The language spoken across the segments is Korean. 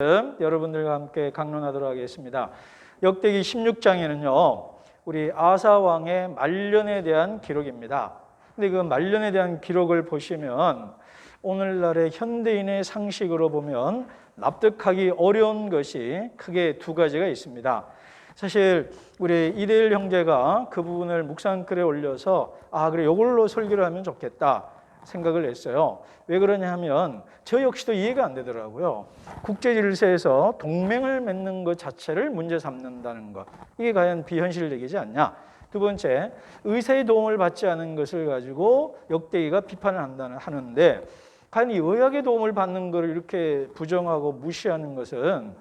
여러분들과 함께 강론하도록 하겠습니다. 역대기 16장에는요, 우리 아사 왕의 말년에 대한 기록입니다. 근데 그 말년에 대한 기록을 보시면 오늘날의 현대인의 상식으로 보면 납득하기 어려운 것이 크게 두 가지가 있습니다. 사실 우리 이대일 형제가 그 부분을 묵상글에 올려서 아 그래 이걸로 설교를 하면 좋겠다 생각을 했어요. 왜 그러냐 하면 저 역시도 이해가 안 되더라고요. 국제 질서에서 동맹을 맺는 것 자체를 문제 삼는다는 것. 이게 과연 비현실적이지 않냐? 두 번째, 의사의 도움을 받지 않은 것을 가지고 역대기가 비판을 한다는 하는데 과연 이 의학의 도움을 받는 것을 이렇게 부정하고 무시하는 것은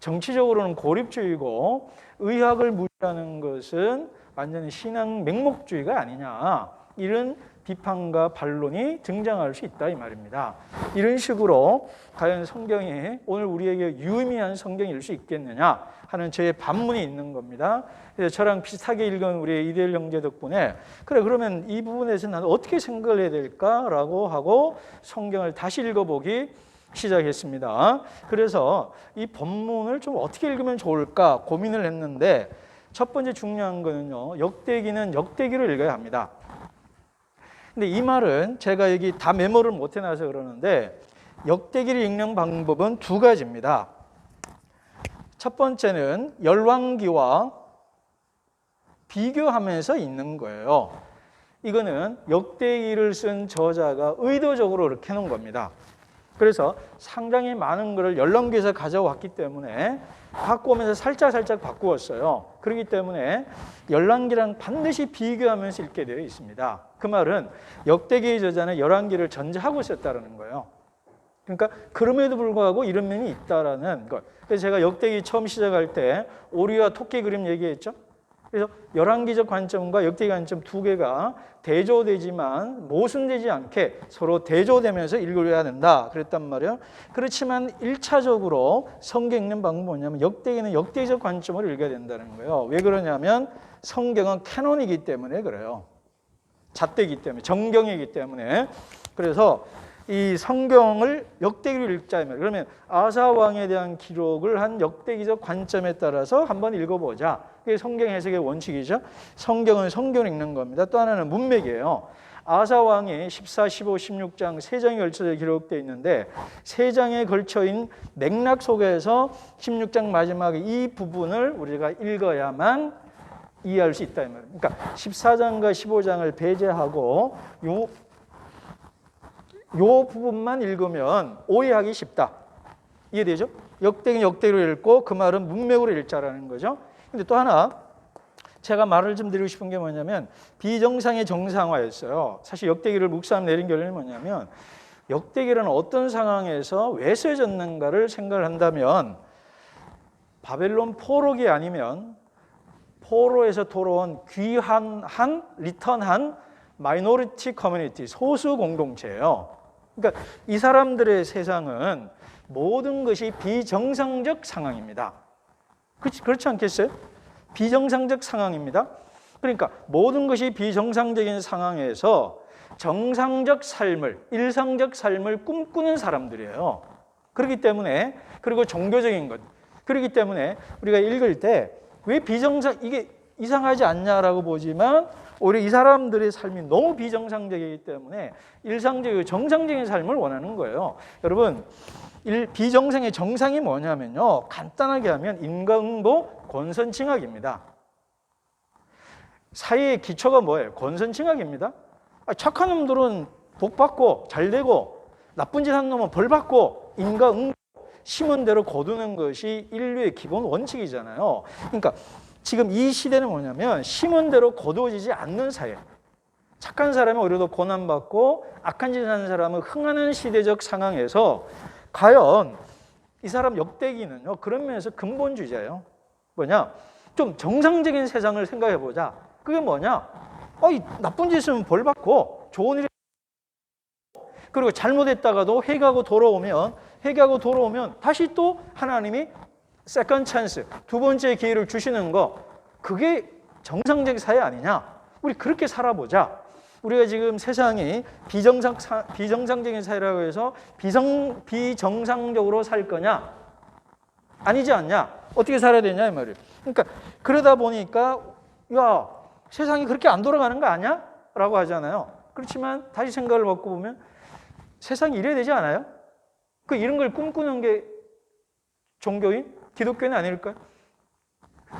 정치적으로는 고립주의고 의학을 무시하는 것은 완전히 신앙 맹목주의가 아니냐. 이런 비판과 반론이 등장할 수 있다 이 말입니다. 이런 식으로 과연 성경이 오늘 우리에게 유의미한 성경일 수 있겠느냐 하는 저의 반문이 있는 겁니다. 그래서 저랑 비슷하게 읽은 우리 이대일 형제 덕분에 그래 그러면 이 부분에서 나는 어떻게 생각을 해야 될까라고 하고 성경을 다시 읽어보기 시작했습니다. 그래서 이 본문을 좀 어떻게 읽으면 좋을까 고민을 했는데 첫 번째 중요한 거는요. 역대기는 역대기로 읽어야 합니다. 근데 이 말은 제가 여기 다 메모를 못 해놔서 그러는데 역대기를 읽는 방법은 두 가지입니다. 첫 번째는 열왕기와 비교하면서 읽는 거예요. 이거는 역대기를 쓴 저자가 의도적으로 이렇게 해놓은 겁니다. 그래서 상당히 많은 것을 열왕기에서 가져왔기 때문에 갖고 오면서 살짝 살짝 바꾸었어요. 그렇기 때문에 열왕기랑 반드시 비교하면서 읽게 되어 있습니다. 그 말은 역대기의 저자는 열왕기를 전제하고 있었다는 거예요. 그러니까 그럼에도 불구하고 이런 면이 있다라는 것. 그래서 제가 역대기 처음 시작할 때 오리와 토끼 그림 얘기했죠. 그래서 열왕기적 관점과 역대기 관점 두 개가 대조되지만 모순되지 않게 서로 대조되면서 읽어야 된다. 그랬단 말이에요. 그렇지만 일차적으로 성경 읽는 방법은 뭐냐면 역대기는 역대적 관점으로 읽어야 된다는 거예요. 왜 그러냐면 성경은 캐논이기 때문에 그래요. 잣대기 때문에 정경이기 때문에 그래서 이 성경을 역대기로 읽자면 그러면 아사 왕에 대한 기록을 한 역대기적 관점에 따라서 한번 읽어보자. 그게 성경 해석의 원칙이죠. 성경은 성경을 읽는 겁니다. 또 하나는 문맥이에요. 아사 왕이 14, 15, 16장 세 장에 걸쳐서 기록되어 있는데 세 장에 걸쳐인 맥락 속에서 16장 마지막에 이 부분을 우리가 읽어야만 이해할 수 있다 이 말입니다. 그러니까 14장과 15장을 배제하고 요, 요 부분만 읽으면 오해하기 쉽다. 이해되죠? 역대기 역대로 읽고 그 말은 문맥으로 읽자라는 거죠. 근데 또 하나 제가 말을 좀 드리고 싶은 게 뭐냐면 비정상의 정상화였어요. 사실 역대기를 묵상 내린 결론이 뭐냐면 역대기는 어떤 상황에서 왜 쓰여졌는가를 생각을 한다면 바벨론 포로기 아니면 포로에서 돌아온 귀환한 리턴한 마이노리티 커뮤니티 소수 공동체예요. 그러니까 이 사람들의 세상은 모든 것이 비정상적 상황입니다. 그렇지, 그렇지 않겠어요? 비정상적 상황입니다. 그러니까 모든 것이 비정상적인 상황에서 정상적 삶을, 일상적 삶을 꿈꾸는 사람들이에요. 그렇기 때문에, 그리고 종교적인 것. 그렇기 때문에 우리가 읽을 때 왜 비정상, 이게 이상하지 않냐라고 보지만 오히려 이 사람들의 삶이 너무 비정상적이기 때문에 일상적이고 정상적인 삶을 원하는 거예요. 여러분, 일, 비정상의 정상이 뭐냐면요. 간단하게 하면 인간도 권선징악입니다. 사회의 기초가 뭐예요? 권선징악입니다. 아, 착한 놈들은 복 받고 잘 되고 나쁜 짓 하는 놈은 벌 받고 인과응 심은 대로 거두는 것이 인류의 기본 원칙이잖아요. 그러니까 지금 이 시대는 뭐냐면 심은 대로 거두어지지 않는 사회. 착한 사람은 오히려 더 고난받고 악한 짓을 하는 사람은 흥하는 시대적 상황에서 과연 이 사람 역대기는요 그런 면에서 근본주의자예요. 뭐냐? 좀 정상적인 세상을 생각해 보자. 그게 뭐냐? 어, 이 나쁜 짓은 벌 받고 좋은 일 그리고 잘못했다가도 회개하고 돌아오면 회개하고 돌아오면 다시 또 하나님이 세컨 찬스 두 번째 기회를 주시는 거 그게 정상적인 사회 아니냐? 우리 그렇게 살아보자. 우리가 지금 세상이 비정상 비정상적인 사회라고 해서 비정 비정상적으로 살 거냐? 아니지 않냐? 어떻게 살아야 되냐 이 말이에요. 그러니까 그러다 보니까 야 세상이 그렇게 안 돌아가는 거 아니야? 라고 하잖아요. 그렇지만 다시 생각을 바꿔 보면 세상이 이래야 되지 않아요? 그 이런 걸 꿈꾸는 게 종교인 기독교는 아닐까요?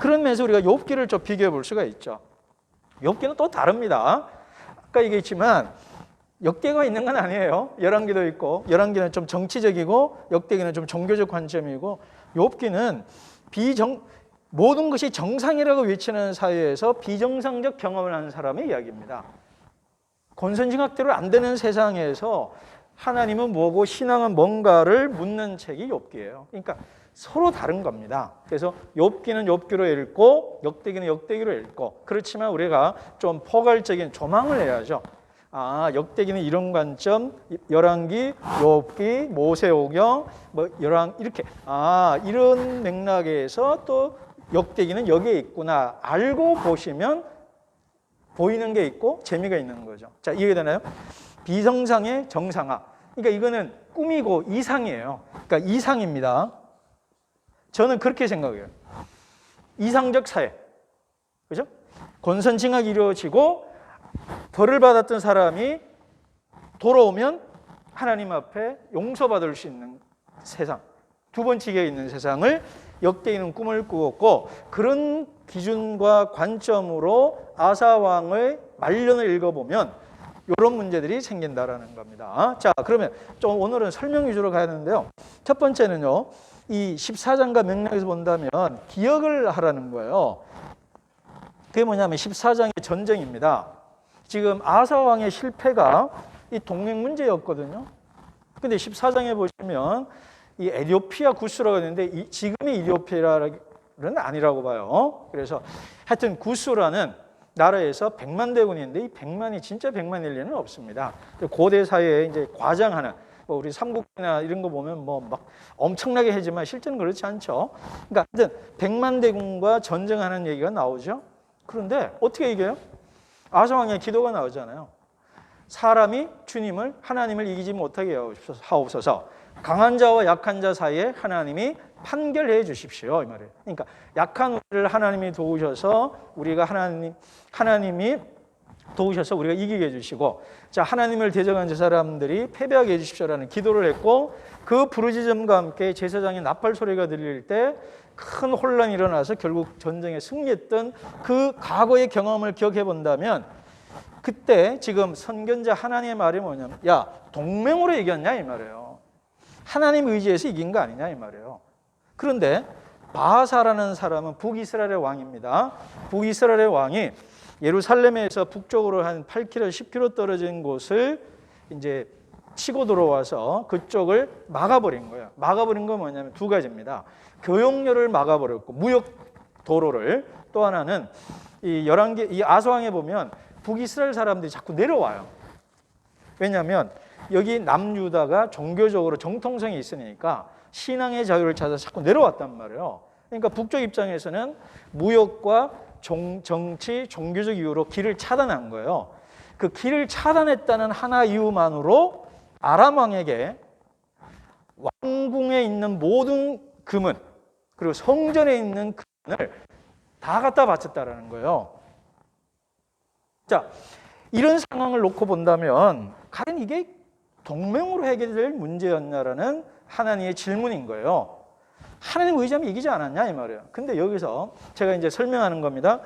그런 면에서 우리가 욥기를 좀 비교해 볼 수가 있죠. 욥기는 또 다릅니다. 아까 얘기했지만 역대가 있는 건 아니에요. 열왕기도 있고 열왕기는 좀 정치적이고 역대기는 좀 종교적 관점이고 욥기는 비정 모든 것이 정상이라고 외치는 사회에서 비정상적 경험을 하는 사람의 이야기입니다. 권선징악대로 안 되는 세상에서 하나님은 뭐고 신앙은 뭔가를 묻는 책이 욥기예요. 그러니까 서로 다른 겁니다. 그래서 욥기는 욥기로 읽고 역대기는 역대기로 읽고 그렇지만 우리가 좀 포괄적인 조망을 해야죠. 아, 역대기는 이런 관점, 열왕기, 욥기, 모세오경, 뭐 열왕 이렇게 아, 이런 맥락에서 또 역대기는 여기에 있구나 알고 보시면 보이는 게 있고 재미가 있는 거죠. 자, 이해되나요? 비정상의 정상화. 그러니까 이거는 꿈이고 이상이에요. 그러니까 이상입니다. 저는 그렇게 생각해요. 이상적 사회. 그죠? 권선징악이 이루어지고 벌을 받았던 사람이 돌아오면 하나님 앞에 용서받을 수 있는 세상. 두 번째에 있는 세상을 역대인은 꿈을 꾸었고 그런 기준과 관점으로 아사 왕의 말년을 읽어보면 이런 문제들이 생긴다라는 겁니다. 자, 그러면 좀 오늘은 설명 위주로 가야 되는데요. 첫 번째는요. 이 14장과 맥락에서 본다면 기억을 하라는 거예요. 그게 뭐냐면 14장의 전쟁입니다. 지금 아사 왕의 실패가 이 동맹 문제였거든요. 근데 14장에 보시면 이 에디오피아 구스라고 했는데 이, 지금의 이디오피아는 아니라고 봐요. 그래서 하여튼 구스라는 나라에서 100만 대군인데 이 100만이 진짜 100만일 리는 없습니다. 고대 사회에 이제 과장하는 뭐 우리 삼국이나 이런 거 보면 뭐 막 엄청나게 하지만 실제는 그렇지 않죠. 그러니까 하여튼 100만 대군과 전쟁하는 얘기가 나오죠. 그런데 어떻게 이겨요? 아사왕의 기도가 나오잖아요. 사람이 주님을 하나님을 이기지 못하게 하옵소서. 강한 자와 약한 자 사이에 하나님이 판결해 주십시오 이 말이에요. 그러니까 약한 우리를 하나님이 도우셔서 우리가 하나님 하나님이 도우셔서 우리가 이기게 해주시고 자 하나님을 대적한 저 사람들이 패배하게 해주십시오라는 기도를 했고 그 부르짖음과 함께 제사장의 나팔 소리가 들릴 때 큰 혼란이 일어나서 결국 전쟁에 승리했던 그 과거의 경험을 기억해 본다면 그때 지금 선견자 하나님의 말이 뭐냐면 야 동맹으로 이겼냐 이 말이에요. 하나님 의지에서 이긴 거 아니냐 이 말이에요. 그런데 바하사라는 사람은 북이스라엘의 왕입니다. 북이스라엘의 왕이 예루살렘에서 북쪽으로 한 8km, 10km 떨어진 곳을 이제 치고 들어와서 그쪽을 막아버린 거예요. 막아버린 건 뭐냐면 두 가지입니다. 교역로를 막아버렸고 무역 도로를 또 하나는 이 열왕기 이 아소왕에 보면 북이스라엘 사람들이 자꾸 내려와요. 왜냐하면 여기 남유다가 종교적으로 정통성이 있으니까 신앙의 자유를 찾아 자꾸 내려왔단 말이에요. 그러니까 북쪽 입장에서는 무역과 종, 정치, 종교적 이유로 길을 차단한 거예요. 그 길을 차단했다는 하나 이유만으로 아람 왕에게 왕궁에 있는 모든 금은 그리고 성전에 있는 금을 다 갖다 바쳤다라는 거예요. 자, 이런 상황을 놓고 본다면 과연 이게 동맹으로 해결될 문제였냐라는 하나님의 질문인 거예요. 하나님 의지하면 이기지 않았냐 이 말이에요. 근데 여기서 제가 이제 설명하는 겁니다.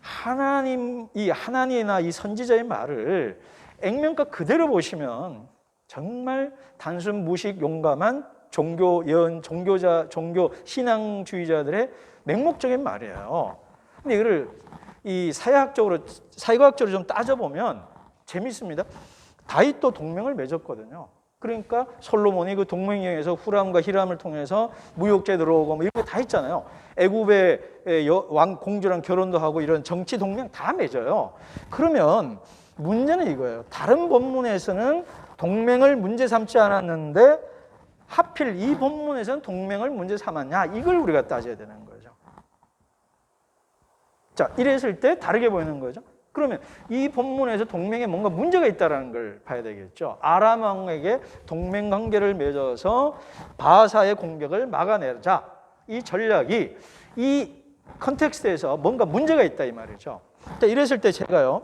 하나님 이 하나님이나 이 선지자의 말을 액면가 그대로 보시면 정말 단순 무식 용감한 종교 예언 종교자 종교 신앙주의자들의 맹목적인 말이에요. 근데 이거를 이 사회학적으로 사회과학적으로 좀 따져 보면 재밌습니다. 다윗도 동맹을 맺었거든요. 그러니까 솔로몬이 그 동맹령에서 후람과 히람을 통해서 무역제 들어오고 뭐 이런 거다 했잖아요. 애굽의 왕 공주랑 결혼도 하고 이런 정치 동맹 다 맺어요. 그러면 문제는 이거예요. 다른 본문에서는 동맹을 문제 삼지 않았는데 하필 이 본문에서는 동맹을 문제 삼았냐? 이걸 우리가 따져야 되는 거죠. 자, 이랬을 때 다르게 보이는 거죠. 그러면 이 본문에서 동맹에 뭔가 문제가 있다는 걸 봐야 되겠죠. 아람 왕에게 동맹 관계를 맺어서 바사의 공격을 막아내자. 이 전략이 이 컨텍스트에서 뭔가 문제가 있다 이 말이죠. 자, 이랬을 때 제가요.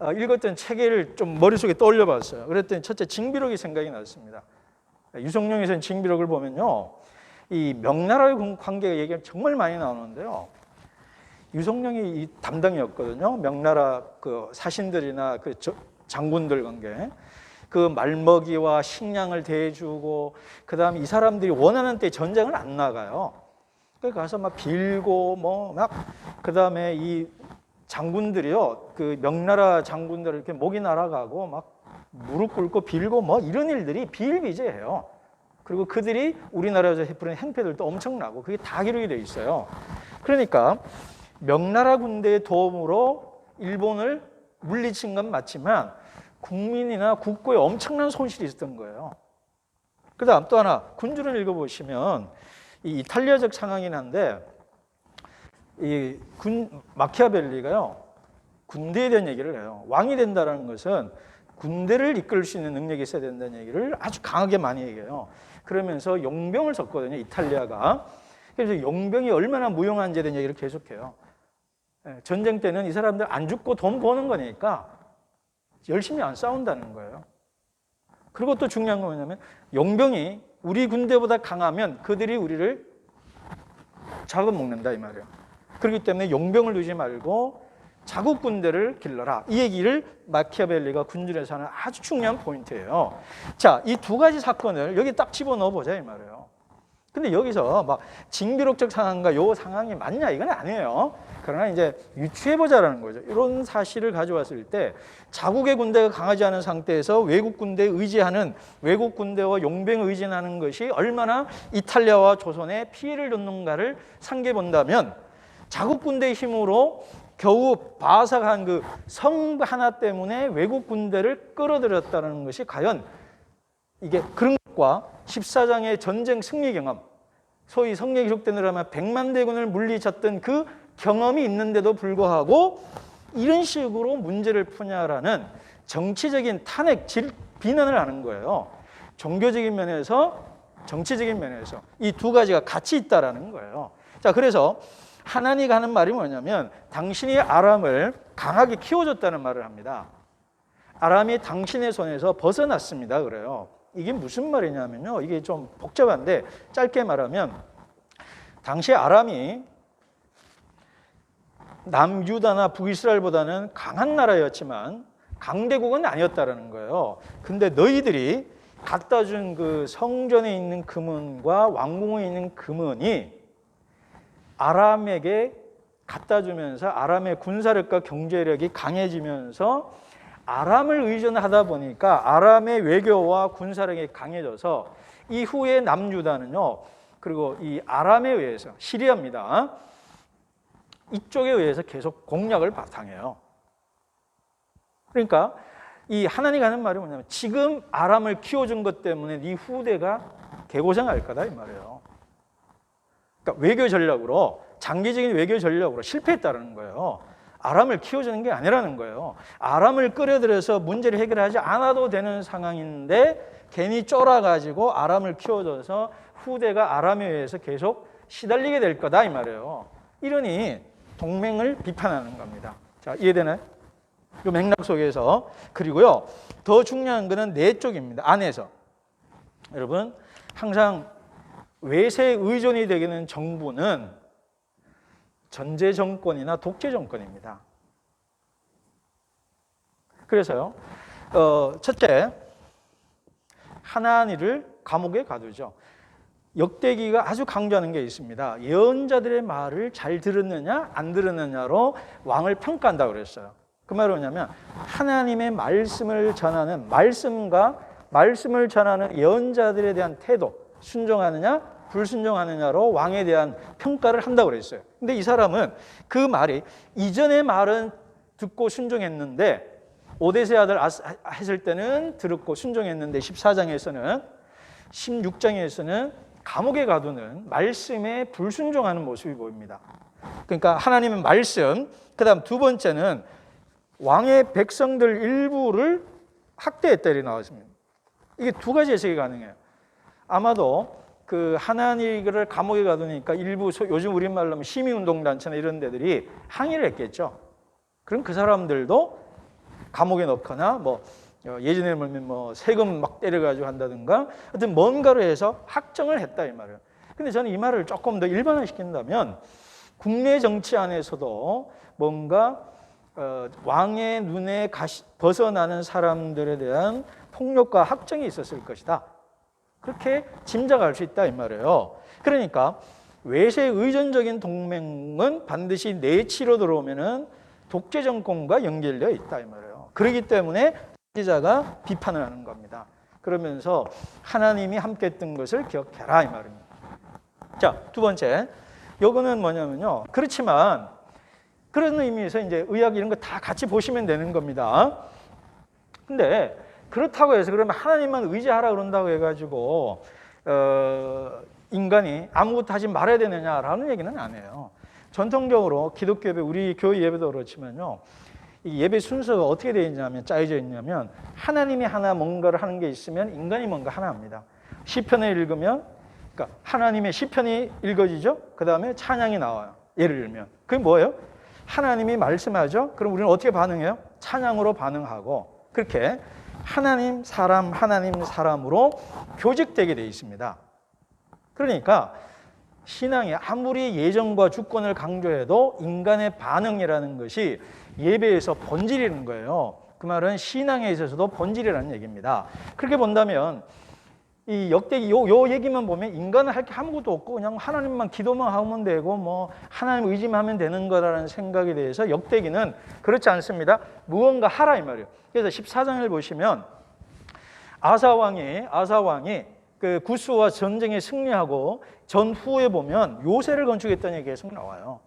어, 읽었던 책을 좀 머릿속에 떠올려 봤어요. 그랬더니 첫째 징비록이 생각이 났습니다. 유성룡에서는 징비록을 보면요. 이 명나라의 관계가 얘기가 정말 많이 나오는데요. 유성룡이 이 담당이었거든요. 명나라 그 사신들이나 그 저- 장군들 관계. 그 말먹이와 식량을 대주고 그다음에 이 사람들이 원하는 때 전쟁을 안 나가요. 그 가서 막 빌고 뭐 막 그다음에 이 장군들이요. 그 명나라 장군들 이렇게 목이 날아가고 막 무릎 꿇고 빌고 뭐 이런 일들이 비일비재해요. 그리고 그들이 우리나라에서 해프는 행패들도 엄청나고 그게 다 기록이 돼 있어요. 그러니까 명나라 군대의 도움으로 일본을 물리친 건 맞지만 국민이나 국고에 엄청난 손실이 있었던 거예요. 그 다음 또 하나 군주를 읽어보시면 이 이탈리아적 상황이긴 한데 이 군 마키아벨리가요 군대에 대한 얘기를 해요. 왕이 된다라는 것은 군대를 이끌 수 있는 능력이 있어야 된다는 얘기를 아주 강하게 많이 얘기해요. 그러면서 용병을 썼거든요. 이탈리아가. 그래서 용병이 얼마나 무용한지에 대한 얘기를 계속해요. 예, 전쟁 때는 이 사람들 안 죽고 돈 버는 거니까 열심히 안 싸운다는 거예요. 그리고 또 중요한 건 뭐냐면 용병이 우리 군대보다 강하면 그들이 우리를 잡아먹는다 이 말이에요. 그렇기 때문에 용병을 두지 말고 자국 군대를 길러라. 이 얘기를 마키아벨리가 군주에서 하는 아주 중요한 포인트예요. 자, 이 두 가지 사건을 여기 딱 집어넣어 보자 이 말이에요. 근데 여기서 막 징비록적 상황과 요 상황이 맞냐 이건 아니에요. 그러나 이제 유추해 보자라는 거죠. 이런 사실을 가져왔을 때 자국의 군대가 강하지 않은 상태에서 외국 군대에 의지하는 외국 군대와 용병에 의지하는 것이 얼마나 이탈리아와 조선에 피해를 줬는가를 상기해 본다면 자국 군대의 힘으로 겨우 바삭한 그 성 하나 때문에 외국 군대를 끌어들였다는 것이 과연 이게 그런 것과 14장의 전쟁 승리 경험, 소위 성경에 기록되느라면 100만 대군을 물리쳤던 그 경험이 있는데도 불구하고 이런 식으로 문제를 푸냐라는 정치적인 탄핵, 질, 비난을 하는 거예요. 종교적인 면에서 정치적인 면에서 이 두 가지가 같이 있다라는 거예요. 자, 그래서 하나님이 하는 말이 뭐냐면 당신이 아람을 강하게 키워줬다는 말을 합니다. 아람이 당신의 손에서 벗어났습니다. 그래요. 이게 무슨 말이냐면요. 이게 좀 복잡한데 짧게 말하면 당시 아람이 남유다나 북이스라엘보다는 강한 나라였지만 강대국은 아니었다라는 거예요. 근데 너희들이 갖다 준 그 성전에 있는 금은과 왕궁에 있는 금은이 아람에게 갖다 주면서 아람의 군사력과 경제력이 강해지면서 아람을 의존하다 보니까 아람의 외교와 군사력이 강해져서 이후에 남유다는요. 그리고 이 아람에 의해서 시리아입니다. 이쪽에 의해서 계속 공략을 바탕해요. 그러니까 이 하나님 하는 말이 뭐냐면 지금 아람을 키워준 것 때문에 네 후대가 개고생할 거다 이 말이에요. 그러니까 외교 전략으로 장기적인 외교 전략으로 실패했다는 거예요. 아람을 키워주는 게 아니라는 거예요. 아람을 끌어들여서 문제를 해결하지 않아도 되는 상황인데 괜히 쫄아가지고 아람을 키워줘서 후대가 아람에 의해서 계속 시달리게 될 거다 이 말이에요. 이러니 동맹을 비판하는 겁니다. 자 이해되나요? 이 맥락 속에서 그리고요 더 중요한 거는 내 쪽입니다. 안에서 여러분 항상 외세 의존이 되는 정부는 전제 정권이나 독재 정권입니다. 그래서요, 어, 첫째, 하나니를 감옥에 가두죠. 역대기가 아주 강조하는 게 있습니다. 예언자들의 말을 잘 들었느냐, 안 들었느냐로 왕을 평가한다고 그랬어요. 그 말은 뭐냐면, 하나님의 말씀을 전하는, 말씀과 말씀을 전하는 예언자들에 대한 태도, 순종하느냐, 불순종하느냐로 왕에 대한 평가를 한다고 그랬어요. 근데 이 사람은 그 말이 이전의 말은 듣고 순종했는데 오데세 아들 했을 때는 들었고 순종했는데 14장에서는 16장에서는 감옥에 가두는 말씀에 불순종하는 모습이 보입니다. 그러니까 하나님의 말씀, 그다음 두 번째는 왕의 백성들 일부를 학대했다 이렇게 나왔습니다. 이게 두 가지 해석이 가능해요. 아마도 그 하나니를 감옥에 가두니까 일부 소- 요즘 우리말로 하면 시민운동단체나 이런 데들이 항의를 했겠죠. 그럼 그 사람들도 감옥에 넣거나 뭐 어, 예전에 보면 뭐 세금 막 때려가지고 한다든가 하여튼 뭔가로 해서 확정을 했다 이 말이에요. 근데 저는 이 말을 조금 더 일반화시킨다면 국내 정치 안에서도 뭔가 어, 왕의 눈에 가시, 벗어나는 사람들에 대한 폭력과 확정이 있었을 것이다. 그렇게 짐작할 수 있다 이 말이에요. 그러니까 외세 의존적인 동맹은 반드시 내치로 들어오면은 독재 정권과 연결되어 있다 이 말이에요. 그렇기 때문에 기자가 비판을 하는 겁니다. 그러면서 하나님이 함께 했던 것을 기억해라 이 말입니다. 자, 두 번째. 요거는 뭐냐면요. 그렇지만 그런 의미에서 이제 의학 이런 거 다 같이 보시면 되는 겁니다. 근데 그렇다고 해서 그러면 하나님만 의지하라 그런다고 해 가지고 어, 인간이 아무것도 하지 말아야 되느냐라는 얘기는 안 해요. 전통적으로 기독교 예배, 우리 교회 예배도 그렇지만요. 이 예배 순서가 어떻게 되어 있냐면 짜여져 있냐면 하나님이 하나 뭔가를 하는 게 있으면 인간이 뭔가 하나 합니다. 시편을 읽으면 그러니까 하나님의 시편이 읽어지죠. 그 다음에 찬양이 나와요. 예를 들면 그게 뭐예요? 하나님이 말씀하죠. 그럼 우리는 어떻게 반응해요? 찬양으로 반응하고 그렇게 하나님 사람 하나님 사람으로 교직되게 돼 있습니다. 그러니까 신앙이 아무리 예정과 주권을 강조해도 인간의 반응이라는 것이 예배에서 본질이라는 거예요. 그 말은 신앙에 있어서도 본질이라는 얘기입니다. 그렇게 본다면 이 역대기 요, 요 얘기만 보면 인간은 할 게 아무것도 없고 그냥 하나님만 기도만 하면 되고 뭐 하나님 의지만 하면 되는 거라는 생각에 대해서 역대기는 그렇지 않습니다. 무언가 하라 이 말이에요. 그래서 14장을 보시면 아사 왕이 아사 왕이 그 구스와 전쟁에 승리하고 전후에 보면 요새를 건축했다는 얘기가 계속 나와요.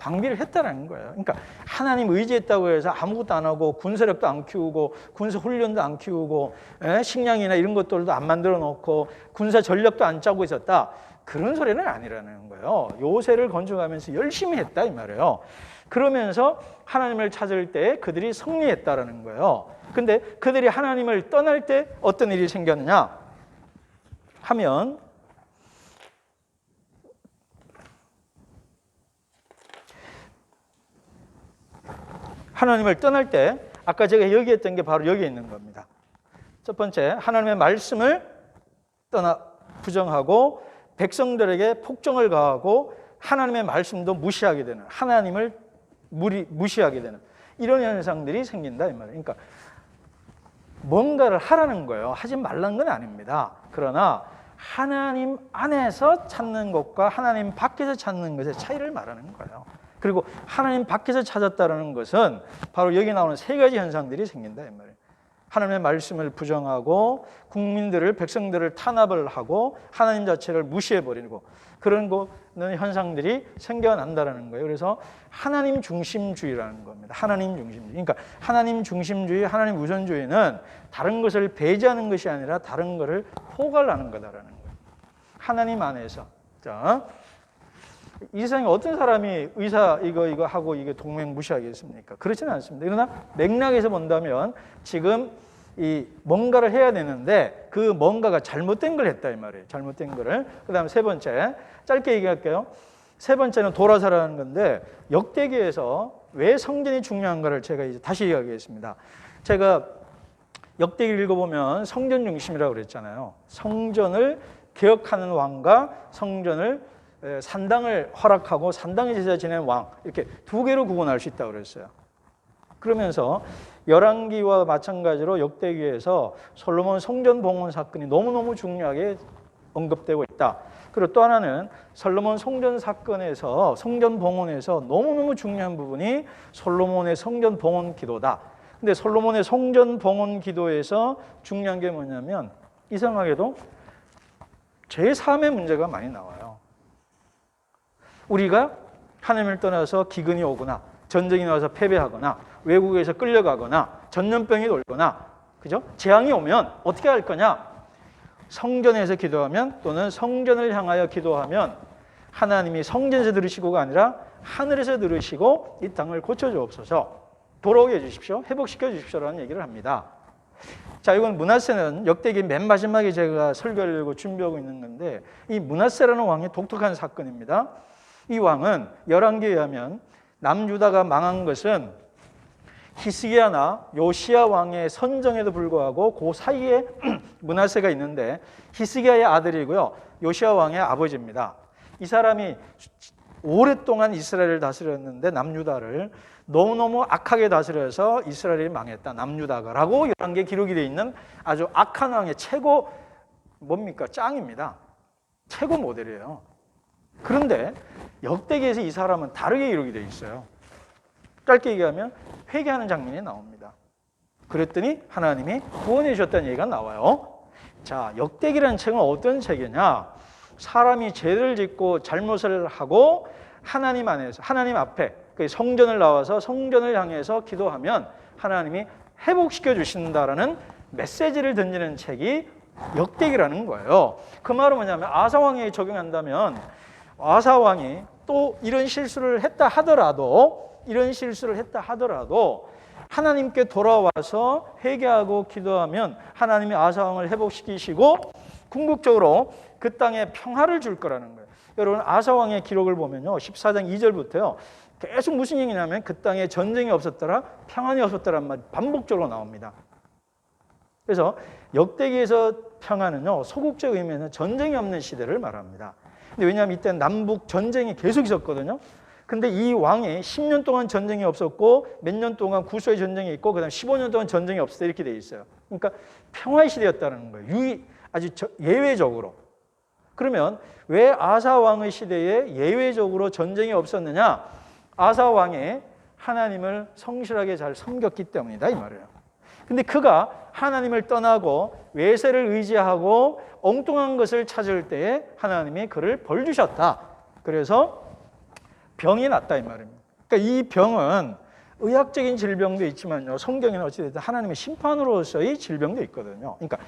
방비를 했다라는 거예요. 그러니까 하나님 의지했다고 해서 아무것도 안 하고 군사력도 안 키우고 군사 훈련도 안 키우고 에? 식량이나 이런 것들도 안 만들어 놓고 군사 전력도 안 짜고 있었다. 그런 소리는 아니라는 거예요. 요새를 건축하면서 열심히 했다 이 말이에요. 그러면서 하나님을 찾을 때 그들이 승리했다라는 거예요. 근데 그들이 하나님을 떠날 때 어떤 일이 생겼느냐 하면 하나님을 떠날 때 아까 제가 여기했던 게 바로 여기 있는 겁니다. 첫 번째 하나님의 말씀을 떠나 부정하고 백성들에게 폭정을 가하고 하나님의 말씀도 무시하게 되는 하나님을 무리, 무시하게 되는 이런 현상들이 생긴다 이 말이에요. 그러니까 뭔가를 하라는 거예요. 하지 말라는 건 아닙니다. 그러나 하나님 안에서 찾는 것과 하나님 밖에서 찾는 것의 차이를 말하는 거예요. 그리고 하나님 밖에서 찾았다는 것은 바로 여기 나오는 세 가지 현상들이 생긴다 이 말이에요. 하나님의 말씀을 부정하고 국민들을 백성들을 탄압을 하고 하나님 자체를 무시해 버리고 그런 거는 현상들이 생겨난다라는 거예요. 그래서 하나님 중심주의라는 겁니다. 하나님 중심주의. 그러니까 하나님 중심주의, 하나님 우선주의는 다른 것을 배제하는 것이 아니라 다른 것을 포괄하는 거다라는 거예요. 하나님 안에서. 자, 이 세상에 어떤 사람이 의사 이거 이거 하고 이게 동맹 무시하겠습니까? 그렇지는 않습니다. 그러나 맥락에서 본다면 지금 이 뭔가를 해야 되는데 그 뭔가가 잘못된 걸 했다 이 말이에요. 잘못된 거를. 그다음에 세 번째 짧게 얘기할게요. 세 번째는 돌아서라는 건데 역대기에서 왜 성전이 중요한가를 제가 이제 다시 이야기하겠습니다. 제가 역대기를 읽어보면 성전 중심이라고 그랬잖아요. 성전을 개혁하는 왕과 성전을 에, 산당을 허락하고 산당의 제사 지내는 왕 이렇게 두 개로 구분할 수 있다고 그랬어요. 그러면서 열왕기와 마찬가지로 역대기에서 솔로몬 성전 봉헌 사건이 너무너무 중요하게 언급되고 있다. 그리고 또 하나는 솔로몬 성전 사건에서 성전 봉헌에서 너무너무 중요한 부분이 솔로몬의 성전 봉헌 기도다. 근데 솔로몬의 성전 봉헌 기도에서 중요한 게 뭐냐면 이상하게도 제3의 문제가 많이 나와요. 우리가 하나님을 떠나서 기근이 오거나 전쟁이 나와서 패배하거나 외국에서 끌려가거나 전염병이 돌거나 그죠? 재앙이 오면 어떻게 할 거냐? 성전에서 기도하면 또는 성전을 향하여 기도하면 하나님이 성전에서 들으시고가 아니라 하늘에서 들으시고 이 땅을 고쳐 주옵소서. 돌아오게 해 주십시오. 회복시켜 주십시오라는 얘기를 합니다. 자, 이건 문하세는 역대기 맨 마지막에 제가 설교를 준비하고 있는 건데 이 문하세라는 왕이 독특한 사건입니다. 이 왕은 열왕기에 의하면 남유다가 망한 것은 히스기야나 요시야 왕의 선정에도 불구하고 그 사이에 문하세가 있는데 히스기야의 아들이고요. 요시야 왕의 아버지입니다. 이 사람이 오랫동안 이스라엘을 다스렸는데 남유다를 너무너무 악하게 다스려서 이스라엘이 망했다. 남유다가라고 이런 게 기록이 되어 있는 아주 악한 왕의 최고 뭡니까? 짱입니다. 최고 모델이에요. 그런데 역대기에서 이 사람은 다르게 기록이 되어 있어요. 짧게 얘기하면 회개하는 장면이 나옵니다. 그랬더니 하나님이 구원해 주셨다는 얘기가 나와요. 자, 역대기라는 책은 어떤 책이냐? 사람이 죄를 짓고 잘못을 하고 하나님 안에서 하나님 앞에 그 성전을 나와서 성전을 향해서 기도하면 하나님이 회복시켜 주신다라는 메시지를 던지는 책이 역대기라는 거예요. 그 말은 뭐냐면 아사 왕에 적용한다면 아사 왕이 또 이런 실수를 했다 하더라도 이런 실수를 했다 하더라도 하나님께 돌아와서 회개하고 기도하면 하나님이 아사 왕을 회복시키시고 궁극적으로 그 땅에 평화를 줄 거라는 거예요. 여러분 아사 왕의 기록을 보면요. 14장 2절부터요. 계속 무슨 얘기냐면 그 땅에 전쟁이 없었더라, 평안이 없었더란 말 반복적으로 나옵니다. 그래서 역대기에서 평화는요 소극적 의미에는 전쟁이 없는 시대를 말합니다. 근데 왜냐하면 이때 남북 전쟁이 계속 있었거든요. 근데 이 왕이 10년 동안 전쟁이 없었고 몇 년 동안 구소의 전쟁이 있고 그다음 15년 동안 전쟁이 없었다 이렇게 돼 있어요. 그러니까 평화의 시대였다는 거예요. 유이 아주 저, 예외적으로. 그러면 왜 아사 왕의 시대에 예외적으로 전쟁이 없었느냐? 아사 왕이 하나님을 성실하게 잘 섬겼기 때문이다 이 말이에요. 근데 그가 하나님을 떠나고 외세를 의지하고 엉뚱한 것을 찾을 때에 하나님이 그를 벌 주셨다. 그래서 병이 났다 이 말입니다. 그러니까 이 병은 의학적인 질병도 있지만요. 성경에는 어찌됐든 하나님의 심판으로서의 질병도 있거든요. 그러니까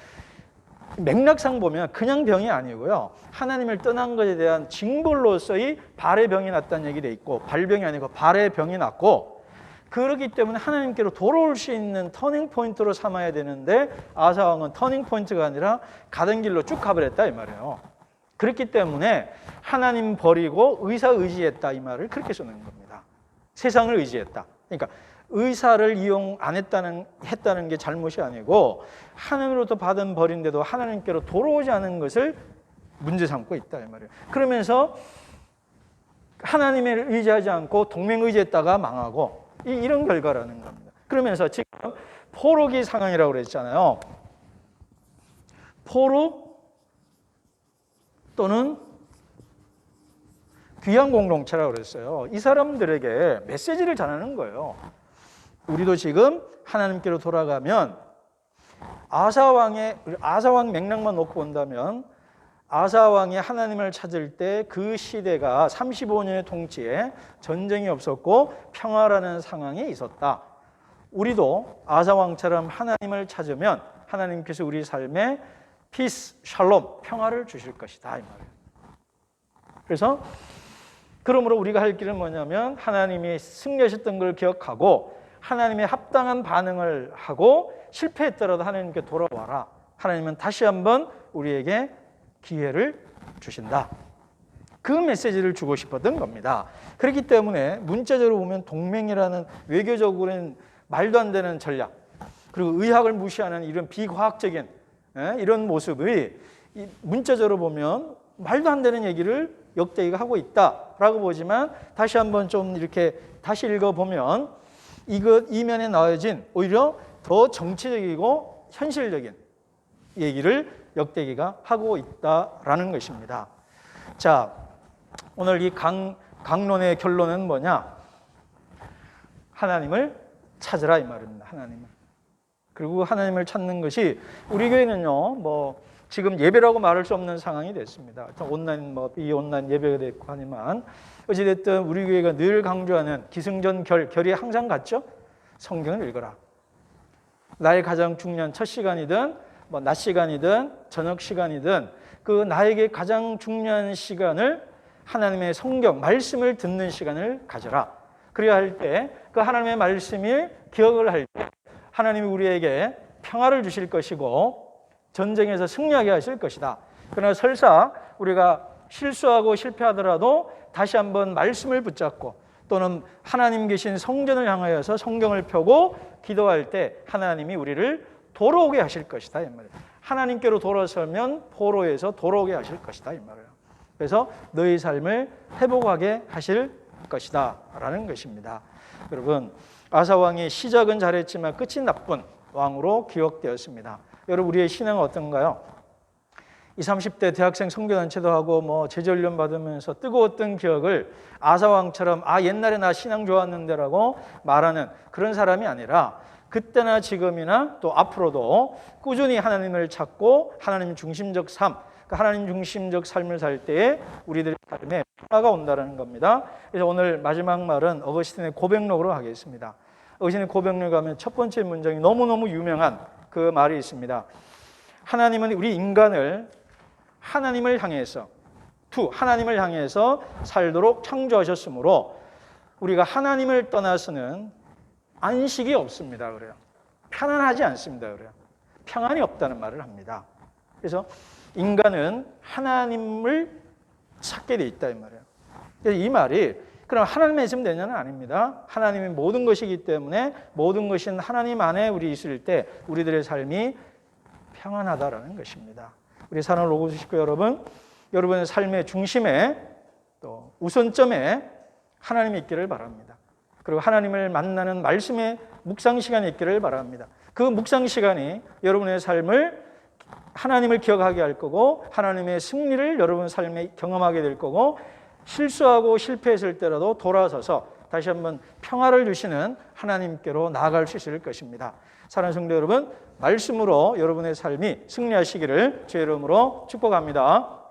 맥락상 보면 그냥 병이 아니고요. 하나님을 떠난 것에 대한 징벌로서의 발의 병이 났다는 얘기 돼 있고 발병이 아니고 발의 병이 났고 그렇기 때문에 하나님께로 돌아올 수 있는 터닝 포인트로 삼아야 되는데 아사 왕은 터닝 포인트가 아니라 가던 길로 쭉 가버렸다 이 말이에요. 그렇기 때문에 하나님 버리고 의사 의지했다 이 말을 그렇게 쓰는 겁니다. 세상을 의지했다. 그러니까 의사를 이용 안 했다는 했다는 게 잘못이 아니고 하나님으로부터 받은 벌인데도 하나님께로 돌아오지 않은 것을 문제 삼고 있다 이 말이에요. 그러면서 하나님을 의지하지 않고 동맹 의지했다가 망하고 이, 이런 결과라는 겁니다. 그러면서 지금 포로기 상황이라고 그랬잖아요. 포로 또는 귀한 공동체라고 그랬어요. 이 사람들에게 메시지를 전하는 거예요. 우리도 지금 하나님께로 돌아가면 아사 왕의 아사 왕 맥락만 놓고 본다면 아사 왕이 하나님을 찾을 때 그 시대가 35년의 통치에 전쟁이 없었고 평화라는 상황이 있었다. 우리도 아사 왕처럼 하나님을 찾으면 하나님께서 우리 삶에 피스, 샬롬, 평화를 주실 것이다 이 말이에요. 그래서 그러므로 우리가 할 길은 뭐냐면 하나님이 승리하셨던 걸 기억하고 하나님의 합당한 반응을 하고 실패했더라도 하나님께 돌아와라. 하나님은 다시 한번 우리에게 기회를 주신다. 그 메시지를 주고 싶었던 겁니다. 그렇기 때문에 문자적으로 보면 동맹이라는 외교적으로는 말도 안 되는 전략, 그리고 의학을 무시하는 이런 비과학적인 예, 이런 모습이 문자적으로 보면 말도 안 되는 얘기를 역대기가 하고 있다라고 보지만 다시 한번 좀 이렇게 다시 읽어보면 이것 이면에 나와진 오히려 더 정치적이고 현실적인 얘기를 역대기가 하고 있다라는 것입니다. 자, 오늘 이 강, 강론의 결론은 뭐냐? 하나님을 찾으라 이 말입니다. 하나님을. 그리고 하나님을 찾는 것이 우리 교회는요, 뭐 지금 예배라고 말할 수 없는 상황이 됐습니다. 온라인 뭐 비온라인 예배가 됐고 하지만 어찌됐든 우리 교회가 늘 강조하는 기승전 결, 결이 항상 같죠? 성경을 읽어라. 나의 가장 중요한 첫 시간이든 뭐 낮 시간이든 저녁 시간이든 그 나에게 가장 중요한 시간을 하나님의 성경 말씀을 듣는 시간을 가져라. 그래야 할 때 그 하나님의 말씀을 기억을 할 때 하나님이 우리에게 평화를 주실 것이고 전쟁에서 승리하게 하실 것이다. 그러나 설사 우리가 실수하고 실패하더라도 다시 한번 말씀을 붙잡고 또는 하나님 계신 성전을 향하여서 성경을 펴고 기도할 때 하나님이 우리를 돌아오게 하실 것이다 이 말이에요. 하나님께로 돌아서면 포로에서 돌아오게 하실 것이다 이 말이에요. 그래서 너희 삶을 회복하게 하실 것이다라는 것입니다. 여러분 아사 왕이 시작은 잘했지만 끝이 나쁜 왕으로 기억되었습니다. 여러분 우리의 신앙은 어떤가요? 20, 30대 대학생 선교단체도 하고 뭐 제자훈련 받으면서 뜨거웠던 기억을 아사 왕처럼 아 옛날에 나 신앙 좋았는데라고 말하는 그런 사람이 아니라 그때나 지금이나 또 앞으로도 꾸준히 하나님을 찾고 하나님 중심적 삶, 그 하나님 중심적 삶을 살 때에 우리들의 삶에 평화가 온다는 겁니다. 그래서 오늘 마지막 말은 어거스틴의 고백록으로 하겠습니다. 어거스틴의 고백록 가면 첫 번째 문장이 너무너무 유명한 그 말이 있습니다. 하나님은 우리 인간을 하나님을 향해서 투 하나님을 향해서 살도록 창조하셨으므로 우리가 하나님을 떠나서는 안식이 없습니다. 그래요. 편안하지 않습니다. 그래요. 평안이 없다는 말을 합니다. 그래서 인간은 하나님을 찾게 돼 있다 이 말이에요. 그래서 이 말이 그럼 하나님만 있으면 되냐는 아닙니다. 하나님이 모든 것이기 때문에 모든 것은 하나님 안에 우리 있을 때 우리들의 삶이 평안하다라는 것입니다. 우리 사는 로고스 식구 여러분, 여러분의 삶의 중심에 또 우선점에 하나님이 있기를 바랍니다. 그리고 하나님을 만나는 말씀의 묵상 시간이 있기를 바랍니다. 그 묵상 시간이 여러분의 삶을 하나님을 기억하게 할 거고 하나님의 승리를 여러분 삶에 경험하게 될 거고 실수하고 실패했을 때라도 돌아서서 다시 한번 평화를 주시는 하나님께로 나아갈 수 있을 것입니다. 사랑하는 성도 여러분, 말씀으로 여러분의 삶이 승리하시기를 주의 이름으로 축복합니다.